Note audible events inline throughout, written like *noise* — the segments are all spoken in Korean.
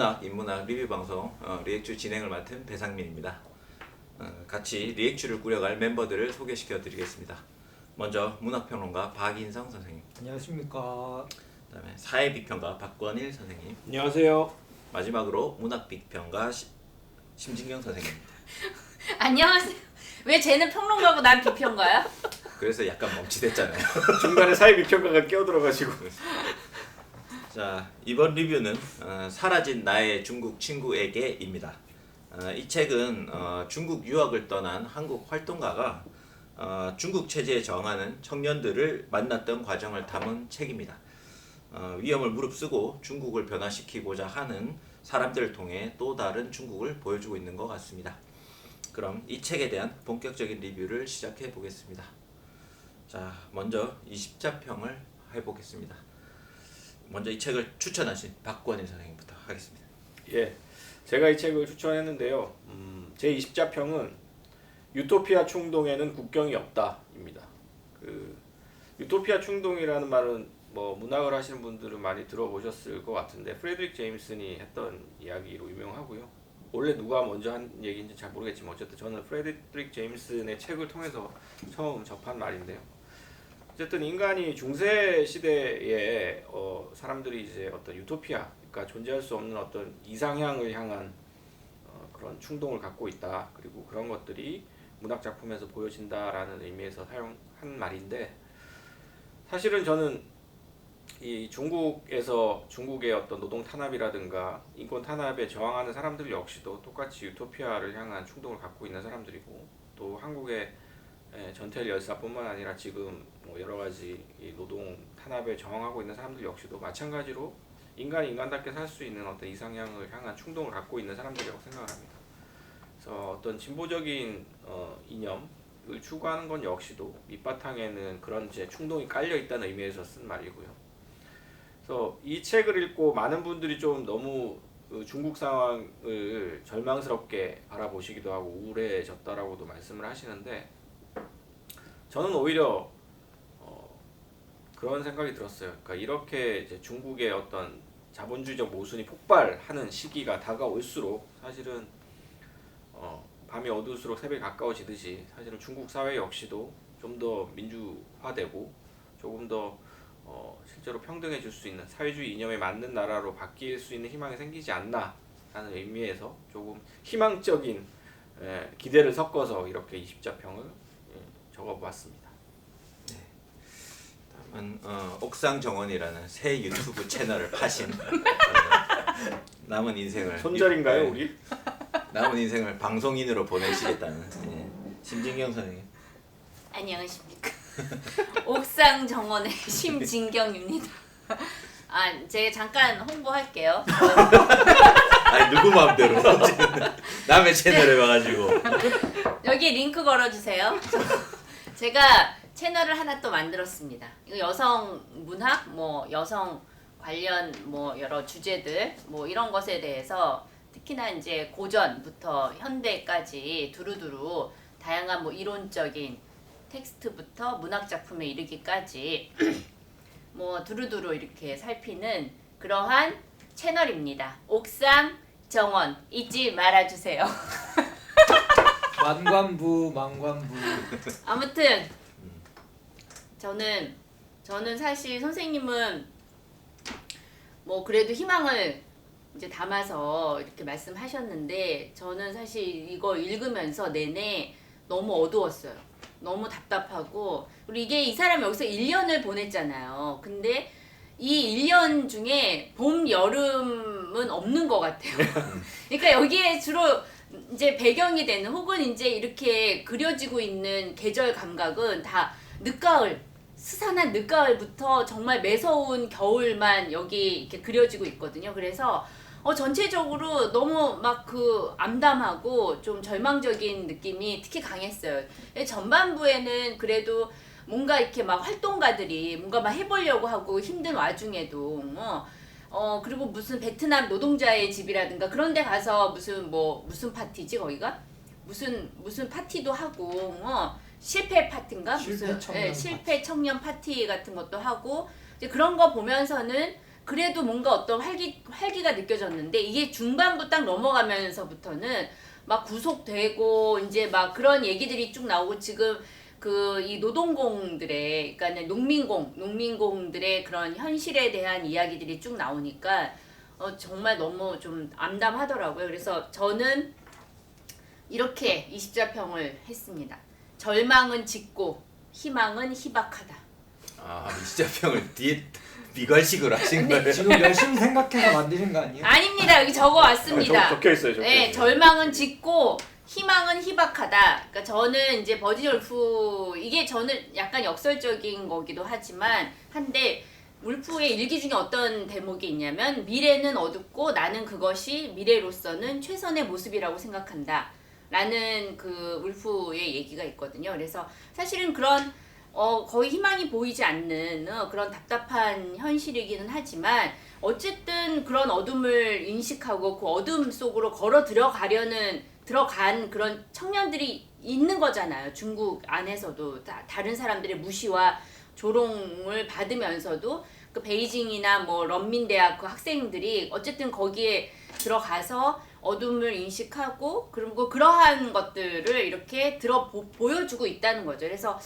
문학, 인문학 리뷰 방송 어, 리액추 진행을 맡은 배상민입니다. 어, 같이 리액추를 꾸려갈 멤버들을 소개시켜 드리겠습니다. 먼저 문학평론가 박인성 선생님, 안녕하십니까. 그다음에 사회비평가 박권일 선생님, 안녕하세요. 마지막으로 문학비평가 시, 심진경 선생님. *laughs* 안녕하세요. 왜 쟤는 평론가고 난 비평가야? 그래서 약간 멈칫했잖아요. 중간에 사회 비평가가 끼어들어가지고 자 이번 리뷰는 어, 사라진 나의 중국 친구에게입니다. 어, 이 책은 어, 중국 유학을 떠난 한국 활동가가 어, 중국 체제에 저항하는 청년들을 만났던 과정을 담은 책입니다. 어, 위험을 무릅쓰고 중국을 변화시키고자 하는 사람들을 통해 또 다른 중국을 보여주고 있는 것 같습니다. 그럼 이 책에 대한 본격적인 리뷰를 시작해 보겠습니다. 자 먼저 20자 평을 해보겠습니다. 먼저 이 책을 추천하신 박권일 선생님부터 하겠습니다. 예, 제가 이 책을 추천했는데요. 음, 제 20자 평은 유토피아 충동에는 국경이 없다입니다. 그 유토피아 충동이라는 말은 뭐 문학을 하시는 분들은 많이 들어보셨을 것 같은데 프레드릭 제임슨이 했던 이야기로 유명하고요. 원래 누가 먼저 한 얘기인지 잘 모르겠지만 어쨌든 저는 프레드릭 제임슨의 책을 통해서 처음 접한 말인데요. 어쨌든 인간이 중세 시대에 어, 사람들이 이제 어떤 유토피아, 그러니까 존재할 수 없는 어떤 이상향을 향한 어, 그런 충동을 갖고 있다. 그리고 그런 것들이 문학 작품에서 보여진다라는 의미에서 사용한 말인데 사실은 저는 이 중국에서 중국의 어떤 노동 탄압이라든가 인권 탄압에 저항하는 사람들 역시도 똑같이 유토피아를 향한 충동을 갖고 있는 사람들이고 또 한국의 예, 전태일 열사뿐만 아니라 지금 뭐 여러 가지 이 노동 탄압에 저항하고 있는 사람들 역시도 마찬가지로 인간이 인간답게 살 수 있는 어떤 이상향을 향한 충동을 갖고 있는 사람들이라고 생각을 합니다. 그래서 어떤 진보적인 어, 이념을 추구하는 건 역시도 밑바탕에는 그런 이제 충동이 깔려 있다는 의미에서 쓴 말이고요. 그래서 이 책을 읽고 많은 분들이 좀 너무 그 중국 상황을 절망스럽게 바라보시기도 하고 우울해졌다라고도 말씀을 하시는데 저는 오히려 어, 그런 생각이 들었어요. 그러니까 이렇게 이제 중국의 어떤 자본주의적 모순이 폭발하는 시기가 다가올수록 사실은 어, 밤이 어두울수록 새벽이 가까워지듯이 사실은 중국 사회 역시도 좀 더 민주화되고 조금 더 어, 실제로 평등해질 수 있는 사회주의 이념에 맞는 나라로 바뀔 수 있는 희망이 생기지 않나라는 의미에서 조금 희망적인 에, 기대를 섞어서 이렇게 20자평을 예, 적어보았습니다. 다음은 어, 옥상 정원이라는 새 유튜브 채널을 *laughs* 파신 어, 남은 인생을 손절인가요 네, 우리? 남은 인생을 방송인으로 보내시겠다는 예. 심진경 선생님. 안녕하십니까. 옥상 정원의 *laughs* 심진경입니다. 아, 제가 잠깐 홍보할게요. 아니 누구 마음대로 남의 채널에 와가지고 여기 링크 걸어주세요. 제가 채널을 하나 또 만들었습니다. 여성 문학, 뭐 여성 관련 뭐 여러 주제들, 뭐 이런 것에 대해서 특히나 이제 고전부터 현대까지 두루두루 다양한 뭐 이론적인 텍스트부터 문학 작품에 이르기까지 *clears throat* 뭐 두루두루 이렇게 살피는 그러한 채널입니다. 옥상 정원 잊지 말아주세요. *laughs* 만관부, 만관부. 아무튼 저는 저는 사실 선생님은 뭐 그래도 희망을 이제 담아서 이렇게 말씀하셨는데 저는 사실 이거 읽으면서 내내 너무 어두웠어요. 너무 답답하고 그리고 이게 이 사람이 여기서 1년을 보냈잖아요. 근데 이 1년 중에 봄, 여름은 없는 것 같아요. *laughs* 그러니까 여기에 주로 이제 배경이 되는 혹은 이제 이렇게 그려지고 있는 계절 감각은 다 늦가을 스산한 늦가을부터 정말 매서운 겨울만 여기 이렇게 그려지고 있거든요. 그래서 어 전체적으로 너무 막 그 암담하고 좀 절망적인 느낌이 특히 강했어요. 근데 전반부에는 그래도 뭔가 이렇게 막 활동가들이 뭔가 막 해보려고 하고 힘든 와중에도 어, 어 그리고 무슨 베트남 노동자의 집이라든가 그런 데 가서 무슨 뭐 무슨 파티지 거기가? 무슨 무슨 파티도 하고 어 실패 파티인가? 실패 무슨 청년 예, 실패 청년 파티 같은 것도 하고 이제 그런 거 보면서는 그래도 뭔가 어떤 활기 활기가 느껴졌는데 이게 중반부 딱 넘어가면서부터는 막 구속되고 이제 막 그런 얘기들이 쭉 나오고 지금 그 이 노동공들의 그러니까 농민공 농민공들의 그런 현실에 대한 이야기들이 쭉 나오니까 어 정말 너무 좀 암담하더라고요. 그래서 저는 이렇게 20자평을 했습니다. 절망은 짙고 희망은 희박하다. 아 이시자평을 *laughs* 뒤에 비관식으로 하신 네. 거예요. 지금 열심히 생각해서 만드신 거 아니에요? 아닙니다. 여기 적어 왔습니다. 적- 적혀 있어요. 적혀 네, 있어요. 절망은 짙고 희망은 희박하다. 그러니까 저는 이제 버지니 울프 이게 저는 약간 역설적인 거기도 하지만 한데 울프의 일기 중에 어떤 대목이 있냐면 미래는 어둡고 나는 그것이 미래로서는 최선의 모습이라고 생각한다. 라는 그 울프의 얘기가 있거든요. 그래서 사실은 그런 어, 거의 희망이 보이지 않는 어, 그런 답답한 현실이기는 하지만 어쨌든 그런 어둠을 인식하고 그 어둠 속으로 걸어 들어가려는 들어간 그런 청년들이 있는 거잖아요. 중국 안에서도 다, 다른 사람들의 무시와 조롱을 받으면서도 그 베이징이나 뭐 런민대학 그 학생들이 어쨌든 거기에 들어가서 어둠을 인식하고 그리고 그러한 것들을 이렇게 들어 보, 보여주고 있다는 거죠. 그래서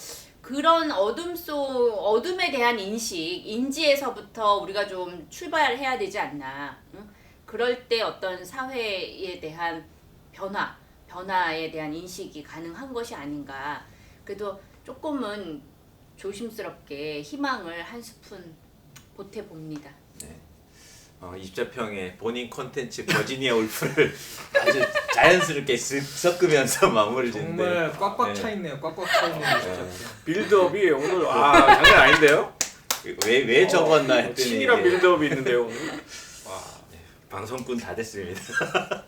그런 어둠 속 어둠에 대한 인식 인지에서부터 우리가 좀 출발해야 되지 않나. 응? 그럴 때 어떤 사회에 대한 변화, 변화에 대한 인식이 가능한 것이 아닌가. 그래도 조금은 조심스럽게 희망을 한 스푼 보태 봅니다. 어, 이시자평의 본인 콘텐츠 버지니아 울프를 *laughs* 아주 자연스럽게 쓱 섞으면서 *laughs* 마무리 짓는데 정말 꽉꽉 네. 차 있네요. 꽉꽉 차 있는 진짜. 빌드업이 오늘 아 장난 아닌데요? 왜왜 적었나 어, 했더니 친밀한 이게 빌드업이 있는데요 오늘. 와. 방송꾼 다 됐습니다. *laughs*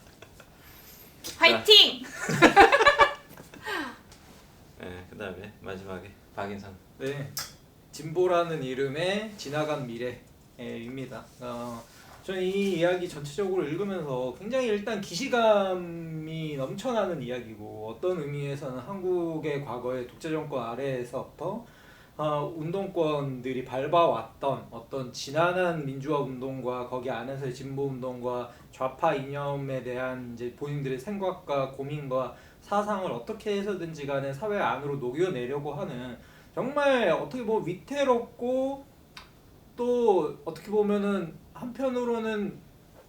화이팅! *laughs* 네, 그다음에 마지막에 박인선. 네, 진보라는 이름의 지나간 미래입니다. 어, 저는 이 이야기 전체적으로 읽으면서 굉장히 일단 기시감이 넘쳐나는 이야기고 어떤 의미에서는 한국의 과거의 독재 정권 아래에서부터 어, 운동권들이 밟아왔던 어떤 지난한 민주화 운동과 거기 안에서의 진보 운동과 좌파 이념에 대한 이제 본인들의 생각과 고민과 사상을 어떻게 해서든지 간에 사회 안으로 녹여내려고 하는 정말 어떻게 보면 위태롭고 또 어떻게 보면은 한편으로는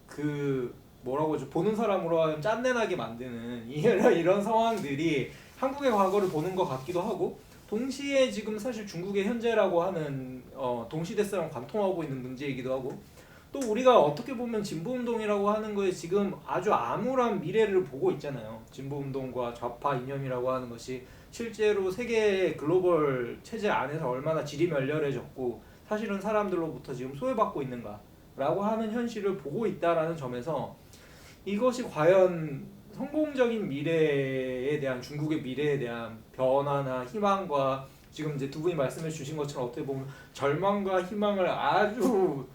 그 뭐라고 하죠? 보는 사람으로 하면 짠내나게 만드는 *laughs* 이런 이런 상황들이 한국의 과거를 보는 것 같기도 하고 동시에 지금 사실 중국의 현재라고 하는 어, 동시대성을 관통하고 있는 문제이기도 하고 또 우리가 어떻게 보면 진보운동이라고 하는 거에 지금 아주 암울한 미래를 보고 있잖아요. 진보운동과 좌파 이념이라고 하는 것이 실제로 세계 글로벌 체제 안에서 얼마나 지리멸렬해졌고 사실은 사람들로부터 지금 소외받고 있는가라고 하는 현실을 보고 있다라는 점에서 이것이 과연 성공적인 미래에 대한 중국의 미래에 대한 변화나 희망과 지금 이제 두 분이 말씀해 주신 것처럼 어떻게 보면 절망과 희망을 아주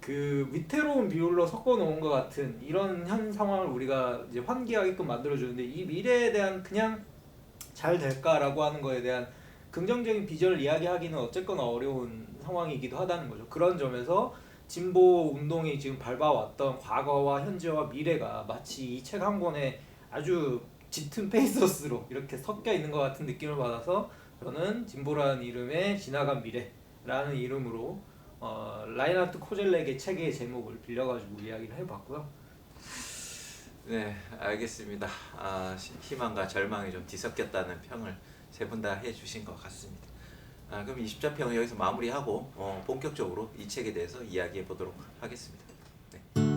그 위태로운 비율로 섞어 놓은 것 같은 이런 현 상황을 우리가 이제 환기하게끔 만들어 주는데 이 미래에 대한 그냥 잘 될까라고 하는 거에 대한 긍정적인 비전을 이야기하기는 어쨌거나 어려운 상황이기도 하다는 거죠. 그런 점에서 진보 운동이 지금 밟아왔던 과거와 현재와 미래가 마치 이 책 한 권에 아주 짙은 페이서스로 이렇게 섞여 있는 것 같은 느낌을 받아서 저는 진보라는 이름의 지나간 미래라는 이름으로 어, 라이나트 코젤렉의 책의 제목을 빌려가지고 이야기를 해봤고요. 네, 알겠습니다. 아, 시- 희망과 절망이 좀 뒤섞였다는 평을 세 분 다 해주신 것 같습니다. 아, 그럼 20자평은 여기서 마무리하고 어, 네. 본격적으로 이 책에 대해서 이야기해 보도록 하겠습니다. 네.